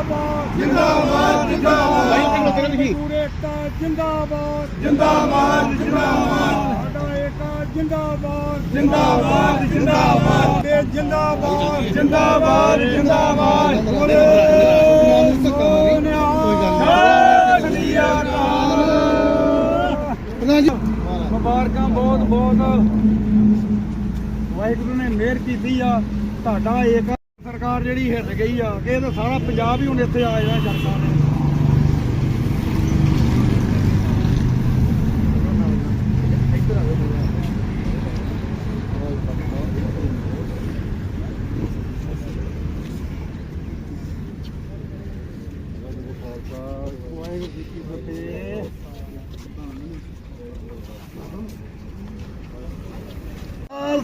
ਜਿੰਦਾਬਾਦ। ਜਿੰਦਾਬਾਦ ਪੂਰੇ ਏਕਤਾ ਜਿੰਦਾਬਾਦ। ਜਿੰਦਾਬਾਦ ਜਿੰਦਾਬਾਦ। ਸਾਡਾ ਏਕਾ ਜਿੰਦਾਬਾਦ। ਜਿੰਦਾਬਾਦ ਜਿੰਦਾਬਾਦ। ਤੇ ਜਿੰਦਾਬਾਦ। ਜਿੰਦਾਬਾਦ ਜਿੰਦਾਬਾਦ। ਬੋਲੇ ਸੋਨਿਆ ਸਤਿ ਸ੍ਰੀ ਅਕਾਲ। ਮੁਬਾਰਕਾਂ ਬਹੁਤ ਬਹੁਤ ਵਾਹਿਗੁਰੂ ਨੇ ਮਿਹਰ ਕੀਤੀ ਆ। ਤੁਹਾਡਾ ਏਕਾ ਸਰਕਾਰ ਜਿਹੜੀ ਹਿੱਟ ਗਈ ਆ ਇਹ ਤਾਂ ਸਾਰਾ ਪੰਜਾਬ ਹੀ ਹੁਣ ਇੱਥੇ ਆ ਜਾਣਾ ਜਨਤਾ ਨੇ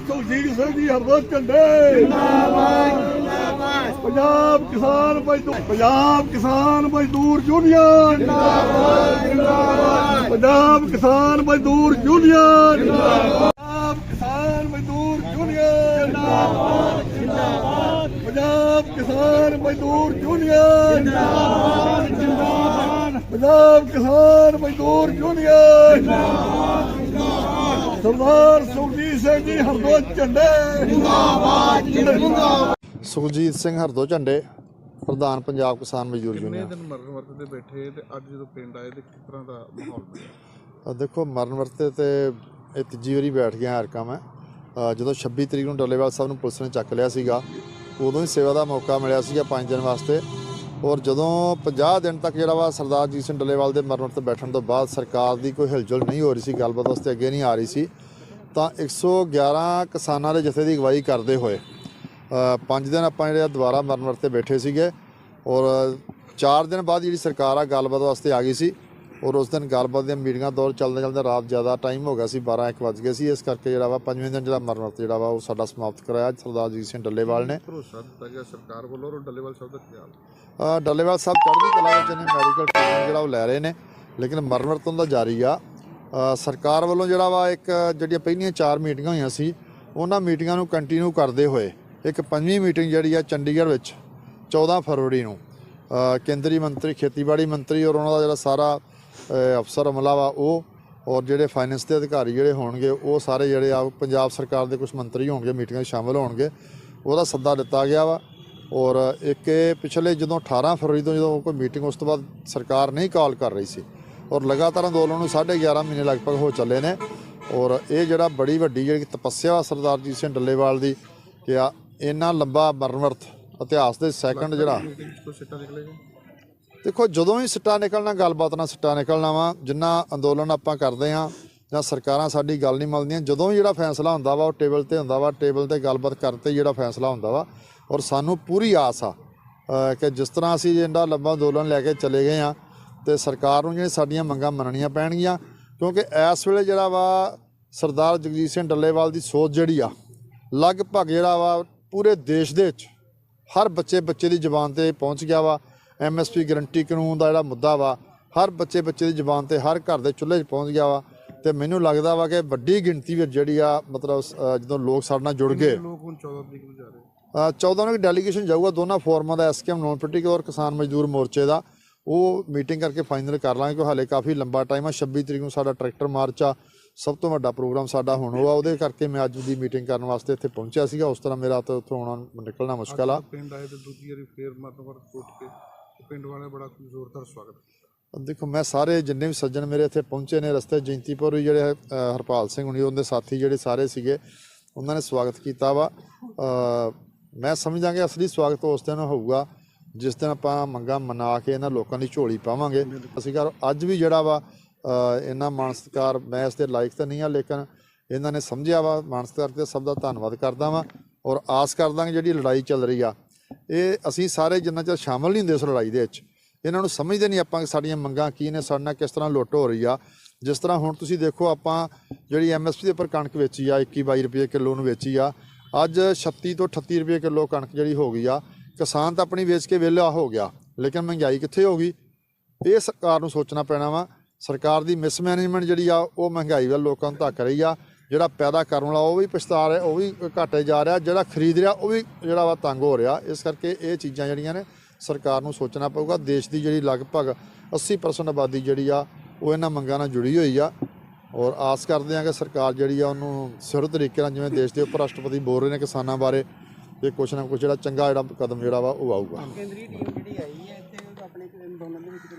ਕੁਲਜੀਤ ਸਿੰਘ ਜੀ ਹਰਦੋਜ ਝੰਡੇ। ਜਿੰਦਾਬਾਦ। ਪੰਜਾਬ ਕਿਸਾਨ ਮਜ਼ਦੂਰ ਪੰਜਾਬ ਕਿਸਾਨ ਮਜ਼ਦੂਰ ਯੂਨੀਅਨ। ਜਿੰਦਾਬਾਦ ਜਿੰਦਾਬਾਦ ਪੰਜਾਬ ਕਿਸਾਨ ਮਜ਼ਦੂਰ ਯੂਨੀਅਨ। ਜਿੰਦਾਬਾਦ ਪੰਜਾਬ ਕਿਸਾਨ ਮਜ਼ਦੂਰ ਯੂਨੀਅਨ। ਜਿੰਦਾਬਾਦ ਜਿੰਦਾਬਾਦ ਪੰਜਾਬ ਕਿਸਾਨ ਮਜ਼ਦੂਰ ਯੂਨੀਅਨ। ਜਿੰਦਾਬਾਦ ਜਿੰਦਾਬਾਦ ਪੰਜਾਬ ਕਿਸਾਨ ਮਜ਼ਦੂਰ ਯੂਨੀਅਨ। ਸਰਦਾਰ ਸੁਖਜੀਤ ਸਿੰਘ ਜੀ ਹਰਦੋਜ ਝੰਡੇ। ਜਿੰਦਾਬਾਦ ਜਿੰਦਾਬਾਦ ਸੁਖਜੀਤ ਸਿੰਘ ਹਰਦੋ ਝੰਡੇ ਪ੍ਰਧਾਨ ਪੰਜਾਬ ਕਿਸਾਨ ਮਜ਼ਦੂਰ ਕਿੰਨੇ ਯੂਨੀਅਨ। ਦਿਨ ਮਰਨ ਵਰਤ ਤੇ ਬੈਠੇ ਤੇ ਅੱਜ ਜਦੋਂ ਪਿੰਡ ਆਏ ਤੇ ਕਿਸ ਤਰ੍ਹਾਂ ਦਾ ਮਾਹੌਲ ਬਣਿਆ? ਅ ਦੇਖੋ ਮਰਨ ਵਰਤੇ ਤੇ ਇਹ ਤੀਜੀ ਵਾਰੀ ਬੈਠ ਗਿਆ ਹਰ ਕੰਮ। ਹੈ ਅ ਜਦੋਂ 26 ਤਰੀਕ ਨੂੰ ਡੱਲੇਵਾਲ ਸਾਹਿਬ ਨੂੰ ਪੁਲਿਸ ਨੇ ਚੱਕ ਲਿਆ ਸੀਗਾ ਉਦੋਂ ਹੀ ਸੇਵਾ ਦਾ ਮੌਕਾ ਮਿਲਿਆ ਸੀਗਾ 5 ਦਿਨ ਵਾਸਤੇ। ਔਰ ਜਦੋਂ 50 ਦਿਨ ਤੱਕ ਜਿਹੜਾ ਵਾ ਸਰਦਾਰ ਜੀਤ ਸਿੰਘ ਡੱਲੇਵਾਲ ਦੇ ਮਰਨ ਵਰਤੇ ਬੈਠਣ ਤੋਂ ਬਾਅਦ ਸਰਕਾਰ ਦੀ ਕੋਈ ਹਿਲਜੁਲ ਨਹੀਂ ਹੋ ਰਹੀ ਸੀ ਗੱਲਬਾਤ ਵਾਸਤੇ ਅੱਗੇ ਨਹੀਂ ਆ ਰਹੀ ਸੀ ਤਾਂ 111 ਕਿਸਾਨਾਂ ਦੇ ਜਥੇ ਦੀ ਅਗਵਾਈ ਕਰਦੇ ਹੋਏ ਪੰਜ ਦਿਨ ਆਪਾਂ ਜਿਹੜੇ ਦੁਬਾਰਾ ਮਰਨ ਵਰਤੇ ਬੈਠੇ ਸੀਗੇ ਔਰ 4 ਦਿਨ ਬਾਅਦ ਜਿਹੜੀ ਸਰਕਾਰ ਆ ਗੱਲਬਾਤ ਵਾਸਤੇ ਆ ਗਈ ਸੀ ਔਰ ਉਸ ਦਿਨ ਗੱਲਬਾਤ ਦੀਆਂ ਮੀਟਿੰਗਾਂ ਦੌਰ ਚੱਲਦੇ ਚੱਲਦੇ ਰਾਤ ਜ਼ਿਆਦਾ ਟਾਈਮ ਹੋ ਗਿਆ ਸੀ 12 1 ਵੱਜ ਗਏ ਸੀ। ਇਸ ਕਰਕੇ ਜਿਹੜਾ ਵਾ ਪੰਜਵੇਂ ਦਿਨ ਜਿਹੜਾ ਮਰਨ ਵਰਤ ਜਿਹੜਾ ਵਾ ਉਹ ਸਾਡਾ ਸਮਾਪਤ ਕਰਾਇਆ। ਸਰਦਾਰ ਜੀਤ ਸਿੰਘ ਡੱਲੇਵਾਲ ਨੇ। ਭਰੋਸਾ ਦਿੱਤਾ ਗਿਆ ਸਰਕਾਰ ਵੱਲੋਂ ਔਰ ਡੱਲੇਵਾਲ ਸਾਹਿਬ ਦਾ ਖਿਆਲ ਅ, ਡੱਲੇਵਾਲ ਸਾਹਿਬ ਚੜ੍ਹਦੀ ਕਲਾ ਵਿੱਚ ਨੇ ਮੈਡੀਕਲ ਟ੍ਰੀਟਮੈਂਟ ਜਿਹੜਾ ਉਹ ਲੈ ਰਹੇ ਨੇ ਲੇਕਿਨ ਮਰਨ ਵਰਤੋਂ ਦਾ ਜਾਰੀ ਆ। ਸਰਕਾਰ ਵੱਲੋਂ ਜਿਹੜਾ ਵਾ ਇੱਕ ਜਿਹੜੀਆਂ ਪਹਿਲੀਆਂ ਚਾਰ ਮੀਟਿੰਗਾਂ ਹੋਈਆਂ ਸੀ ਉਹਨਾਂ ਮੀਟਿੰਗਾਂ ਨੂੰ ਕੰਟੀਨਿਊ ਕਰਦੇ ਹੋਏ ਇੱਕ ਪੰਜਵੀਂ ਮੀਟਿੰਗ ਜਿਹੜੀ ਆ ਚੰਡੀਗੜ੍ਹ ਵਿੱਚ 14 ਫਰਵਰੀ ਨੂੰ। ਕੇਂਦਰੀ ਮੰਤਰੀ, ਖੇਤੀਬਾੜੀ ਮੰਤਰੀ ਔਰ ਉਹਨਾਂ ਦਾ ਜਿਹੜਾ ਸਾਰਾ ਅਫਸਰ ਅਮਲਾ ਵਾ ਉਹ, ਔਰ ਜਿਹੜੇ ਫਾਈਨੈਂਸ ਦੇ ਅਧਿਕਾਰੀ ਜਿਹੜੇ ਹੋਣਗੇ, ਉਹ ਸਾਰੇ ਜਿਹੜੇ ਆ ਪੰਜਾਬ ਸਰਕਾਰ ਦੇ ਕੁਝ ਮੰਤਰੀ ਹੋਣਗੇ, ਮੀਟਿੰਗਾਂ 'ਚ ਸ਼ਾਮਲ ਹੋਣਗੇ। ਉਹਦਾ ਸੱਦਾ ਦਿੱਤਾ ਗਿਆ ਵਾ। ਔਰ ਇੱਕ ਇਹ ਪਿਛਲੇ ਜਦੋਂ 18 ਫਰਵਰੀ ਤੋਂ ਜਦੋਂ ਕੋਈ ਮੀਟਿੰਗ ਉਸ ਤੋਂ ਬਾਅਦ ਸਰਕਾਰ ਨਹੀਂ ਕਾਲ ਕਰ ਰਹੀ ਸੀ, ਔਰ ਲਗਾਤਾਰ ਅੰਦੋਲਨ ਨੂੰ 11.5 ਮਹੀਨੇ ਲਗਭਗ ਹੋ ਚੱਲੇ ਨੇ, ਔਰ ਇਹ ਜਿਹੜਾ ਬੜੀ ਵੱਡੀ ਜਿਹੜੀ ਤਪੱਸਿਆ ਵਾ ਸਰਦਾਰ ਜੀਤ ਸਿੰਘ ਡੱਲੇਵਾਲ ਦੀ, ਕਿ ਆ ਇੰਨਾ ਲੰਬਾ ਮਰਨਵਰਤ ਇਤਿਹਾਸ ਦੇ ਸੈਕੰਡ ਜਿਹੜਾ। ਦੇਖੋ, ਜਦੋਂ ਹੀ ਸਿੱਟਾ ਨਿਕਲਣਾ, ਗੱਲਬਾਤ ਨਾਲ ਸਿੱਟਾ ਨਿਕਲਣਾ ਵਾ, ਜਿੰਨਾ ਅੰਦੋਲਨ ਆਪਾਂ ਕਰਦੇ ਆ ਜਾਂ ਸਰਕਾਰਾਂ ਸਾਡੀ ਗੱਲ ਨਹੀਂ ਮੰਨਦੀਆਂ, ਜਦੋਂ ਹੀ ਜਿਹੜਾ ਫੈਸਲਾ ਹੁੰਦਾ ਵਾ, ਉਹ ਟੇਬਲ ਤੇ ਹੁੰਦਾ ਵਾ, ਟੇਬਲ ਤੇ ਗੱਲਬਾਤ ਕਰਤੇ ਜਿਹੜਾ ਫੈਸਲਾ ਹੁੰਦਾ ਵਾ। ਔਰ ਸਾਨੂੰ ਪੂਰੀ ਆਸ ਆ ਕਿ ਜਿਸ ਤਰ੍ਹਾਂ ਅਸੀਂ ਇੰਨਾ ਲੰਬਾ ਅੰਦੋਲਨ ਲੈ ਕੇ ਚਲੇ ਗਏ ਆ ਤੇ ਸਰਕਾਰ ਨੂੰ ਜਿਹੜੀਆਂ ਸਾਡੀਆਂ ਮੰਗਾਂ ਮੰਨਣੀਆਂ ਪੈਣਗੀਆਂ, ਕਿਉਂਕਿ ਇਸ ਵੇਲੇ ਜਿਹੜਾ ਵਾ ਸਰਦਾਰ ਜਗਜੀਤ ਸਿੰਘ ਡੱਲੇਵਾਲ ਦੀ ਸੋਚ ਜਿਹੜੀ ਆ, ਲਗਭਗ ਜਿਹੜਾ ਵਾ ਪੂਰੇ ਦੇਸ਼ ਦੇ ਵਿੱਚ ਹਰ ਬੱਚੇ ਬੱਚੇ ਦੀ ਜ਼ੁਬਾਨ ਤੇ ਪਹੁੰਚ ਗਿਆ ਵਾ। ਐਮਐਸਪੀ ਗਰੰਟੀ ਕਾਨੂੰਨ ਦਾ ਜਿਹੜਾ ਮੁੱਦਾ ਵਾ ਹਰ ਬੱਚੇ ਬੱਚੇ ਦੀ ਜ਼ੁਬਾਨ ਤੇ ਹਰ ਘਰ ਦੇ ਚੁੱਲ੍ਹੇ 'ਚ ਪਹੁੰਚ ਗਿਆ ਵਾ ਤੇ ਮੈਨੂੰ ਲੱਗਦਾ ਵਾ ਕਿ ਵੱਡੀ ਗਿਣਤੀ ਵਿੱਚ ਜਿਹੜੀ ਆ ਮਤਲਬ ਜਦੋਂ ਲੋਕ ਸਾਡੇ ਨਾਲ ਜੁੜ ਗਏ। ਲੋਕ ਹੁਣ 14 ਤਰੀਕ ਨੂੰ ਜਾ ਰਹੇ? ਅ, 14 ਨੂੰ ਇੱਕ ਡੈਲੀਗੇਸ਼ਨ ਜਾਊਗਾ ਦੋਨਾਂ ਫੋਰਮਾਂ ਦਾ ਐਸਕੇਐਮ ਨੌਨ ਪੋਲੀਟੀਕਲ ਔਰ ਕਿਸਾਨ ਮਜ਼ਦੂਰ ਮੋਰਚੇ ਦਾ। ਉਹ ਮੀਟਿੰਗ ਕਰਕੇ ਫਾਈਨਲ ਕਰ ਲਾਂਗੇ ਕਿਉਂਕਿ ਹਾਲੇ ਕਾਫੀ ਲੰਬਾ ਟਾਈਮ ਆ। 26 ਤਰੀਕ ਨੂੰ ਸਾਡਾ ਟਰੈਕਟਰ ਮਾਰਚ ਆ। ਸਭ ਤੋਂ ਵੱਡਾ ਪ੍ਰੋਗਰਾਮ ਸਾਡਾ ਹੁਣ ਉਹ ਆ ਉਹਦੇ ਕਰਕੇ ਮੈਂ ਅੱਜ ਦੀ ਮੀਟਿੰਗ ਕਰਨ ਵਾਸਤੇ ਇੱਥੇ ਪਹੁੰਚਿਆ ਸੀਗਾ। ਉਸ ਤਰ੍ਹਾਂ ਮੇਰਾ ਤਾਂ ਉੱਥੋਂ ਆਉਣਾ ਨਿਕਲਣਾ ਮੁਸ਼ਕਲ ਆ। ਪਿੰਡ ਆਏ ਤੇ ਦੂਜੀ ਵਾਰੀ ਫੇਰ ਵਰਤ ਉੱਠ ਕੇ ਪਿੰਡ ਵਾਲੇ ਬੜਾ ਜ਼ੋਰਦਾਰ ਸਵਾਗਤ ਕੀਤਾ। ਦੇਖੋ ਮੈਂ ਸਾਰੇ ਜਿੰਨੇ ਵੀ ਸੱਜਣ ਮੇਰੇ ਇੱਥੇ ਪਹੁੰਚੇ ਨੇ ਰਸਤੇ ਜੈਂਤੀਪੁਰ ਜਿਹੜੇ ਹਰਪਾਲ ਸਿੰਘ ਹੁਣੀ ਉਹਦੇ ਸਾਥੀ ਜਿਹੜੇ ਸਾਰੇ ਸੀਗੇ ਉਹਨਾਂ ਨੇ ਸਵਾਗਤ ਕੀਤਾ ਵਾ। ਮੈਂ ਸਮਝਦਾ ਕਿ ਅਸਲੀ ਸਵਾਗਤ ਉਸ ਦਿਨ ਹੋਊਗਾ ਜਿਸ ਦਿਨ ਆਪਾਂ ਮੰਗਾਂ ਮਨਾ ਕੇ ਇਹਨਾਂ ਲੋਕਾਂ ਦੀ ਝੋਲੀ ਪਾਵਾਂਗੇ। ਅਸੀਂ ਕਰ ਅੱਜ ਵੀ ਜਿਹੜਾ ਵਾ ਇੰਨਾ ਇਹਨਾਂ ਮੈਂ ਇਸ ਦੇ ਲਾਇਕ ਤਾਂ ਨਹੀਂ ਆ ਲੇਕਿਨ ਇਹਨਾਂ ਨੇ ਸਮਝਿਆ ਵਾ ਮਾਣ ਸਤਿਕਾਰ ਤੇ ਸਭ ਦਾ ਧੰਨਵਾਦ ਕਰਦਾ ਵਾਂ ਔਰ ਆਸ ਕਰਦਾ ਕਿ ਜਿਹੜੀ ਲੜਾਈ ਚੱਲ ਰਹੀ ਆ, ਇਹ ਅਸੀਂ ਸਾਰੇ ਜਿੰਨਾ ਚਿਰ ਸ਼ਾਮਲ ਨਹੀਂ ਹੁੰਦੇ ਉਸ ਲੜਾਈ ਦੇ ਵਿੱਚ, ਇਹਨਾਂ ਨੂੰ ਸਮਝਦੇ ਨਹੀਂ ਆਪਾਂ ਕਿ ਸਾਡੀਆਂ ਮੰਗਾਂ ਕੀ ਨੇ, ਸਾਡੇ ਨਾਲ ਕਿਸ ਤਰ੍ਹਾਂ ਲੁੱਟ ਹੋ ਰਹੀ ਆ, ਜਿਸ ਤਰ੍ਹਾਂ ਹੁਣ ਤੁਸੀਂ ਦੇਖੋ ਆਪਾਂ ਜਿਹੜੀ ਐਮਐਸਪੀ ਦੇ ਉੱਪਰ ਕਣਕ ਵੇਚੀ ਆ 21 22 ਰੁਪਏ ਕਿਲੋ ਨੂੰ ਵੇਚੀ ਆ, ਅੱਜ 36 ਤੋਂ 38 ਰੁਪਏ ਕਿਲੋ ਕਣਕ ਜਿਹੜੀ ਹੋ ਗਈ ਆ, ਕਿਸਾਨ ਤਾਂ ਆਪਣੀ ਵੇਚ ਕੇ ਵਿਹਲਾ ਹੋ ਗਿਆ, ਲੇਕਿਨ ਮਹਿੰਗਾਈ ਕਿੱਥੇ ਹੋ ਗਈ ਇਹ ਸਰਕਾਰ ਨੂੰ ਸੋਚਣਾ ਪੈਣਾ ਵਾ ਸਰਕਾਰ ਦੀ ਮਿਸਮੈਨੇਜਮੈਂਟ ਜਿਹੜੀ ਆ, ਉਹ ਮਹਿੰਗਾਈ ਵੱਲ ਲੋਕਾਂ ਨੂੰ ਧੱਕ ਰਹੀ ਆ। ਜਿਹੜਾ ਪੈਦਾ ਕਰਨ ਵਾਲਾ, ਉਹ ਵੀ ਪਛਤਾ ਰਿਹਾ, ਉਹ ਵੀ ਘਾਟੇ ਜਾ ਰਿਹਾ। ਜਿਹੜਾ ਖਰੀਦ ਰਿਹਾ, ਉਹ ਵੀ ਜਿਹੜਾ ਵਾ ਤੰਗ ਹੋ ਰਿਹਾ। ਇਸ ਕਰਕੇ ਇਹ ਚੀਜ਼ਾਂ ਜਿਹੜੀਆਂ ਨੇ, ਸਰਕਾਰ ਨੂੰ ਸੋਚਣਾ ਪਊਗਾ। ਦੇਸ਼ ਦੀ ਜਿਹੜੀ ਲਗਭਗ 80% ਆਬਾਦੀ ਜਿਹੜੀ ਆ, ਉਹ ਇਹਨਾਂ ਮੰਗਾਂ ਨਾਲ ਜੁੜੀ ਹੋਈ ਆ। ਔਰ ਆਸ ਕਰਦੇ ਹਾਂ ਕਿ ਸਰਕਾਰ ਜਿਹੜੀ ਆ, ਉਹਨੂੰ ਸਿਰ ਤਰੀਕੇ ਨਾਲ ਜਿਵੇਂ ਦੇਸ਼ ਦੇ ਉਪ ਰਾਸ਼ਟਰਪਤੀ ਬੋਲ ਰਹੇ ਨੇ ਕਿਸਾਨਾਂ ਬਾਰੇ ਤੇ ਕੁਛ ਨਾ ਕੁਛ ਜਿਹੜਾ ਚੰਗਾ ਜਿਹੜਾ ਕਦਮ ਜਿਹੜਾ ਵਾ, ਉਹ ਆਊਗਾ। ਕੇਂਦਰੀ ਟੀਮ ਜਿਹੜੀ ਆਈ ਹੈ ਇੱਥੇ ਉਹ ਆਪਣੇ ਅੰਦੋਲਨ ਦੇ ਵਿੱਚ ਕਿ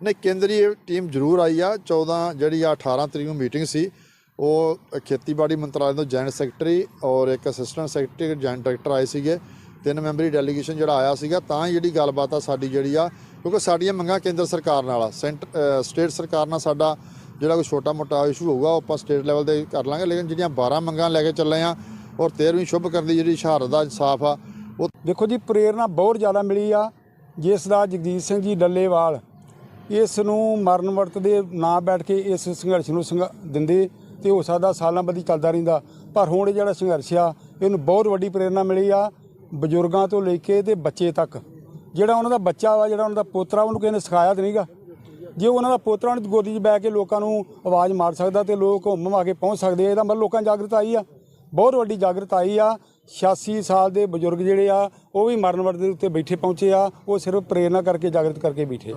ਨਹੀਂ, ਕੇਂਦਰੀ ਟੀਮ ਜ਼ਰੂਰ ਆਈ ਆ। 14 ਜਿਹੜੀ ਆ 18 ਤਰੀਕ ਨੂੰ ਮੀਟਿੰਗ ਸੀ। ਉਹ ਖੇਤੀਬਾੜੀ ਮੰਤਰਾਲੇ ਤੋਂ ਜੁਆਇੰਟ ਸੈਕਟਰੀ ਔਰ ਇੱਕ ਅਸਿਸਟੈਂਟ ਸੈਕਟਰੀ ਜੁਆਇੰਟ ਡਾਇਰੈਕਟਰ ਆਏ ਸੀਗੇ। ਤਿੰਨ ਮੈਂਬਰੀ ਡੈਲੀਗੇਸ਼ਨ ਜਿਹੜਾ ਆਇਆ ਸੀਗਾ, ਤਾਂ ਹੀ ਜਿਹੜੀ ਗੱਲਬਾਤ ਆ ਸਾਡੀ ਜਿਹੜੀ ਆ, ਕਿਉਂਕਿ ਸਾਡੀਆਂ ਮੰਗਾਂ ਕੇਂਦਰ ਸਰਕਾਰ ਨਾਲ ਆ। ਸੈਂਟ ਸਟੇਟ ਸਰਕਾਰ ਨਾਲ ਸਾਡਾ ਜਿਹੜਾ ਕੋਈ ਛੋਟਾ ਮੋਟਾ ਇਸ਼ੂ ਹੋਊਗਾ, ਉਹ ਆਪਾਂ ਸਟੇਟ ਲੈਵਲ ਤੇ ਕਰ ਲਾਂਗੇ। ਲੇਕਿਨ ਜਿਹੜੀਆਂ 12 ਮੰਗਾਂ ਲੈ ਕੇ ਚੱਲੇ ਆ ਔਰ 13ਵੀਂ ਸ਼ੁਭ ਕਰਨ ਦੀ ਜਿਹੜੀ ਸ਼ਹਾਦਤ ਦਾ ਇਨਸਾਫ ਆ, ਉਹ ਦੇਖੋ ਜੀ, ਪ੍ਰੇਰਣਾ ਬਹੁਤ ਜ਼ਿਆਦਾ ਮਿਲੀ ਆ। ਜਿਸ ਦਾ ਜਗਜੀਤ ਸਿੰਘ ਜੀ ਡੱਲੇਵਾਲ ਇਸ ਨੂੰ ਮਰਨ ਵਰਤ ਦੇ ਨਾ ਬੈਠ ਕੇ ਇਸ ਸੰਘਰਸ਼ ਨੂੰ ਸੰਘ- ਦਿੰਦੇ ਤੇ ਹੋ ਸਕਦਾ ਸਾਲਾਂ ਬਦੀ ਚੱਲਦਾ ਰਹਿੰਦਾ। ਪਰ ਹੁਣ ਇਹ ਜਿਹੜਾ ਸੰਘਰਸ਼ ਆ, ਇਹਨੂੰ ਬਹੁਤ ਵੱਡੀ ਪ੍ਰੇਰਣਾ ਮਿਲੀ ਆ ਬਜ਼ੁਰਗਾਂ ਤੋਂ ਲੈ ਕੇ ਤੇ ਬੱਚੇ ਤੱਕ। ਜਿਹੜਾ ਉਹਨਾਂ ਦਾ ਬੱਚਾ ਵਾ, ਜਿਹੜਾ ਉਹਨਾਂ ਦਾ ਪੋਤਰਾ, ਉਹਨੂੰ ਕਿਸੇ ਨੇ ਸਿਖਾਇਆ ਤੇ ਨਹੀਂਗਾ। ਜੇ ਉਹਨਾਂ ਦਾ ਪੋਤਰਾ ਨੂੰ ਗੋਦੀ 'ਚ ਬੈ ਕੇ ਲੋਕਾਂ ਨੂੰ ਆਵਾਜ਼ ਮਾਰ ਸਕਦਾ ਤੇ ਲੋਕ ਘੁੰਮ ਆ ਕੇ ਪਹੁੰਚ ਸਕਦੇ ਆ, ਇਹਦਾ ਮਤਲਬ ਲੋਕਾਂ ਜਾਗਰਤ ਆਈ ਆ। ਬਹੁਤ ਵੱਡੀ ਜਾਗਰਤ ਆਈ ਆ। 86 ਸਾਲ ਦੇ ਬਜ਼ੁਰਗ ਜਿਹੜੇ ਆ, ਉਹ ਵੀ ਮਰਨ ਵਰਤ ਦੇ ਉੱਤੇ ਬੈਠੇ ਪਹੁੰਚੇ ਆ। ਉਹ ਸਿਰਫ ਪ੍ਰੇਰਣਾ ਕਰਕੇ ਜਾਗਰਤ ਕਰਕੇ ਬੈਠੇ